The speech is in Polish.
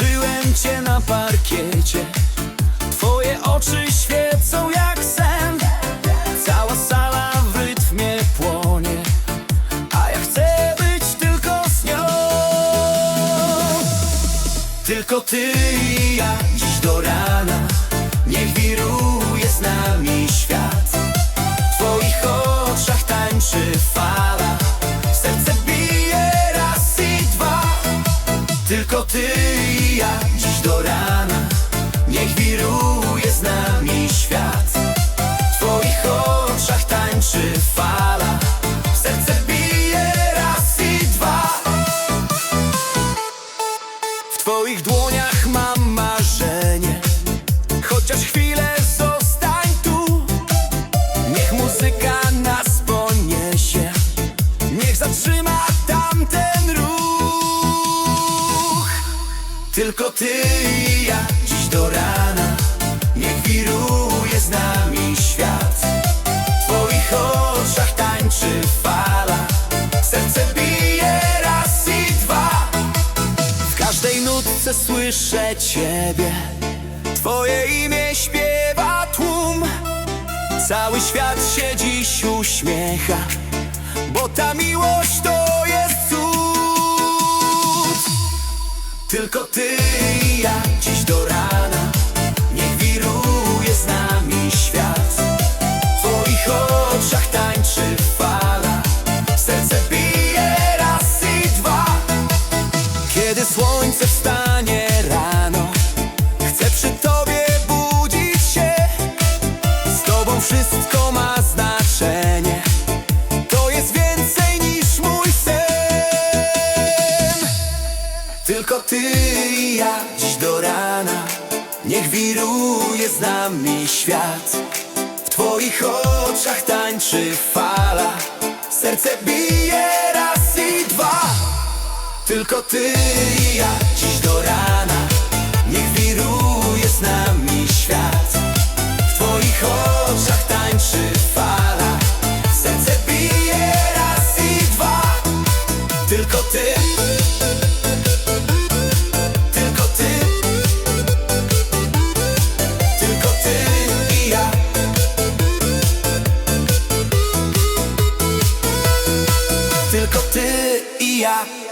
Zobaczyłem cię na parkiecie. Twoje oczy świecą jak sen. Cała sala w rytmie płonie. A ja chcę być tylko z nią. Tylko ty i ja dziś do rana. Niech wiruje z nami świat. W twoich oczach tańczy fala dziś do rana. Niech wiruje z nami świat. W twoich oczach tańczy fala. Serce bije raz i dwa. W twoich dłoniach mam marzenie. Chociaż chwilę zostań tu. Niech muzyka nas Tylko ty i ja dziś do rana. Niech wiruje z nami świat. W twoich oczach tańczy fala. Serce bije raz i dwa. W każdej nutce słyszę Ciebie. Twoje imię śpiewa tłum. Cały świat się dziś uśmiecha Bo ta miłość to Tylko Ty i ja dziś do rana. Niech wiruje z nami świat. W Twoich oczach tańczy fala. Serce bije raz i dwa. Kiedy słońce wstanie Tylko ty i ja dziś do rana. Niech wiruje z nami świat. W twoich oczach tańczy fala. Serce bije raz i dwa. Tylko ty i ja dziś do yeah.